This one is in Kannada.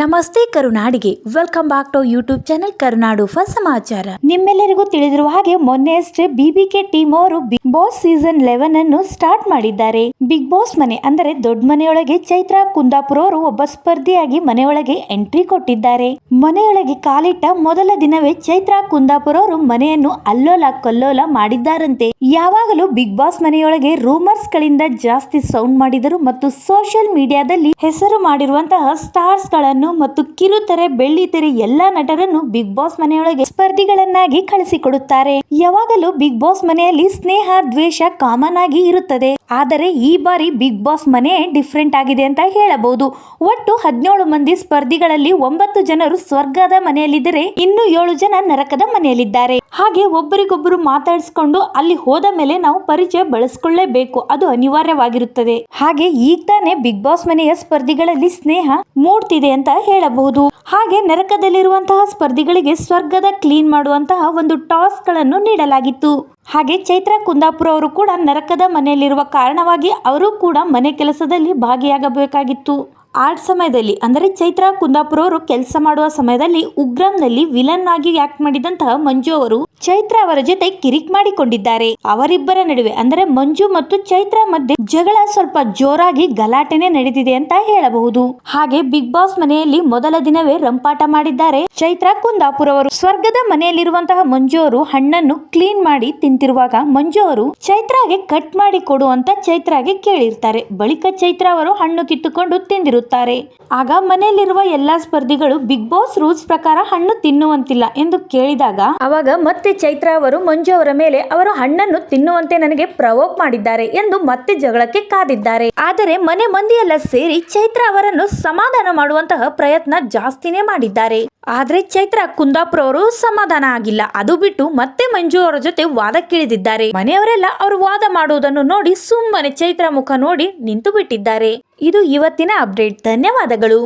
ನಮಸ್ತೆ ಕರುನಾಡಿಗೆ. Welcome back to YouTube channel Karunadu ಫ ಸಮಾಚಾರ. ನಿಮ್ಮೆಲ್ಲರಿಗೂ ತಿಳಿದಿರುವ ಹಾಗೆ ಮೊನ್ನೆ ಅಷ್ಟೇ ಬಿಬಿಕೆ ಟೀಮ್ ಅವರು ಬಿಗ್ ಬಾಸ್ ಸೀಸನ್ ಲೆವೆನ್ ಅನ್ನು ಸ್ಟಾರ್ಟ್ ಮಾಡಿದ್ದಾರೆ. ಬಿಗ್ ಬಾಸ್ ಮನೆ ಅಂದರೆ ದೊಡ್ಡ ಮನೆಯೊಳಗೆ ಚೈತ್ರ ಕುಂದಾಪುರ ಅವರು ಒಬ್ಬ ಸ್ಪರ್ಧಿಯಾಗಿ ಮನೆಯೊಳಗೆ ಎಂಟ್ರಿ ಕೊಟ್ಟಿದ್ದಾರೆ. ಮನೆಯೊಳಗೆ ಕಾಲಿಟ್ಟ ಮೊದಲ ದಿನವೇ ಚೈತ್ರ ಕುಂದಾಪುರ ಅವರು ಮನೆಯನ್ನು ಅಲ್ಲೋಲ ಕಲ್ಲೋಲ ಮಾಡಿದ್ದಾರಂತೆ. ಯಾವಾಗಲೂ ಬಿಗ್ ಬಾಸ್ ಮನೆಯೊಳಗೆ ರೂಮರ್ಸ್ ಗಳಿಂದ ಜಾಸ್ತಿ ಸೌಂಡ್ ಮಾಡಿದರು ಮತ್ತು ಸೋಷಿಯಲ್ ಮೀಡಿಯಾದಲ್ಲಿ ಹೆಸರು ಮಾಡಿರುವಂತಹ ಸ್ಟಾರ್ಸ್ಗಳನ್ನು ಮತ್ತು ಕಿರುತೆರೆ ಬೆಳ್ಳಿತೆರೆ ಎಲ್ಲಾ ನಟರನ್ನು ಬಿಗ್ ಬಾಸ್ ಮನೆಯೊಳಗೆ ಸ್ಪರ್ಧಿಗಳನ್ನಾಗಿ ಕಳಿಸಿಕೊಡುತ್ತಾರೆ. ಯಾವಾಗಲೂ ಬಿಗ್ ಬಾಸ್ ಮನೆಯಲ್ಲಿ ಸ್ನೇಹ, ದ್ವೇಷ ಕಾಮನ್ ಆಗಿ ಇರುತ್ತದೆ. ಆದರೆ ಈ ಬಾರಿ ಬಿಗ್ ಬಾಸ್ ಮನೆ ಡಿಫ್ರೆಂಟ್ ಆಗಿದೆ ಅಂತ ಹೇಳಬಹುದು. ಒಟ್ಟು ಹದಿನೇಳು ಮಂದಿ ಸ್ಪರ್ಧಿಗಳಲ್ಲಿ ಒಂಬತ್ತು ಜನರು ಸ್ವರ್ಗದ ಮನೆಯಲ್ಲಿದ್ದರೆ ಇನ್ನು ಏಳು ಜನ ನರಕದ ಮನೆಯಲ್ಲಿದ್ದಾರೆ. ಹಾಗೆ ಒಬ್ಬರಿಗೊಬ್ಬರು ಮಾತಾಡಿಸ್ಕೊಂಡು ಅಲ್ಲಿ ಹೋದ ಮೇಲೆ ನಾವು ಪರಿಚಯ ಬಳಸ್ಕೊಳ್ಳೇಬೇಕು. ಅದು ಅನಿವಾರ್ಯವಾಗಿರುತ್ತದೆ. ಹಾಗೆ ಈಗ ತಾನೇ ಬಿಗ್ ಬಾಸ್ ಮನೆಯ ಸ್ಪರ್ಧಿಗಳಲ್ಲಿ ಸ್ನೇಹ ಮೂಡ್ತಿದೆ ಅಂತ ಹೇಳಬಹುದು. ಹಾಗೆ ನರಕದಲ್ಲಿರುವಂತಹ ಸ್ಪರ್ಧಿಗಳಿಗೆ ಸ್ವರ್ಗದ ಕ್ಲೀನ್ ಮಾಡುವಂತಹ ಒಂದು ಟಾಸ್ಕ್ಗಳನ್ನು ನೀಡಲಾಗಿತ್ತು. ಹಾಗೆ ಚೈತ್ರ ಕುಂದಾಪುರ ಅವರು ಕೂಡ ನರಕದ ಮನೆಯಲ್ಲಿರುವ ಕಾರಣವಾಗಿ ಅವರು ಕೂಡ ಮನೆ ಕೆಲಸದಲ್ಲಿ ಭಾಗಿಯಾಗಬೇಕಾಗಿತ್ತು. ಆ ಸಮಯದಲ್ಲಿ, ಅಂದರೆ ಚೈತ್ರ ಕುಂದಾಪುರ ಅವರು ಕೆಲಸ ಮಾಡುವ ಸಮಯದಲ್ಲಿ ಉಗ್ರಂನಲ್ಲಿ ವಿಲನ್ ಆಗಿ ಆಕ್ಟ್ ಮಾಡಿದಂತಹ ಮಂಜು ಅವರು ಚೈತ್ರ ಅವರ ಜೊತೆ ಕಿರಿಕ್ ಮಾಡಿಕೊಂಡಿದ್ದಾರೆ. ಅವರಿಬ್ಬರ ನಡುವೆ ಅಂದರೆ ಮಂಜು ಮತ್ತು ಚೈತ್ರ ಮಧ್ಯೆ ಜಗಳ ಸ್ವಲ್ಪ ಜೋರಾಗಿ ಗಲಾಟೆನೆ ನಡೆದಿದೆ ಅಂತ ಹೇಳಬಹುದು. ಹಾಗೆ ಬಿಗ್ ಬಾಸ್ ಮನೆಯಲ್ಲಿ ಮೊದಲ ದಿನವೇ ರಂಪಾಟ ಮಾಡಿದ್ದಾರೆ ಚೈತ್ರ ಕುಂದಾಪುರ ಅವರು ಸ್ವರ್ಗದ ಮನೆಯಲ್ಲಿರುವಂತಹ ಮಂಜು ಅವರು ಹಣ್ಣನ್ನು ಕ್ಲೀನ್ ಮಾಡಿ ತಿಂತಿರುವಾಗ ಮಂಜು ಅವರು ಚೈತ್ರಾಗೆ ಕಟ್ ಮಾಡಿ ಕೊಡು ಅಂತ ಚೈತ್ರಾಗೆ ಕೇಳಿರ್ತಾರೆ. ಬಳಿಕ ಚೈತ್ರ ಅವರು ಹಣ್ಣು ಕಿತ್ತುಕೊಂಡು ತಿಂದಿರುತ್ತಾರೆ. ಆಗ ಮನೆಯಲ್ಲಿರುವ ಎಲ್ಲಾ ಸ್ಪರ್ಧಿಗಳು ಬಿಗ್ ಬಾಸ್ ರೂಲ್ಸ್ ಪ್ರಕಾರ ಹಣ್ಣು ತಿನ್ನುವಂತಿಲ್ಲ ಎಂದು ಕೇಳಿದಾಗ ಅವಾಗ ಮತ್ತೆ ಚೈತ್ರ ಅವರು ಮಂಜು ಅವರ ಮೇಲೆ ಅವರು ಹಣ್ಣನ್ನು ತಿನ್ನುವಂತೆ ನನಗೆ ಪ್ರವೋಕ್ ಮಾಡಿದ್ದಾರೆ ಎಂದು ಮತ್ತೆ ಜಗಳಕ್ಕೆ ಕಾದಿದ್ದಾರೆ. ಆದರೆ ಮನೆ ಮಂದಿಯೆಲ್ಲ ಸೇರಿ ಚೈತ್ರ ಅವರನ್ನು ಸಮಾಧಾನ ಮಾಡುವಂತಹ ಪ್ರಯತ್ನ ಜಾಸ್ತಿನೇ ಮಾಡಿದ್ದಾರೆ. ಆದರೆ ಚೈತ್ರ ಕುಂದಾಪುರ ಅವರು ಸಮಾಧಾನ ಆಗಿಲ್ಲ. ಅದು ಬಿಟ್ಟು ಮತ್ತೆ ಮಂಜು ಅವರ ಜೊತೆ ವಾದಕ್ಕಿಳಿದಿದ್ದಾರೆ ಮನೆಯವರೆಲ್ಲ ಅವರು ವಾದ ಮಾಡುವುದನ್ನು ನೋಡಿ ಸುಮ್ಮನೆ ಚೈತ್ರ ಮುಖ ನೋಡಿ ನಿಂತು ಬಿಟ್ಟಿದ್ದಾರೆ ಇದು ಇವತ್ತಿನ ಅಪ್ಡೇಟ್. ಧನ್ಯವಾದಗಳು.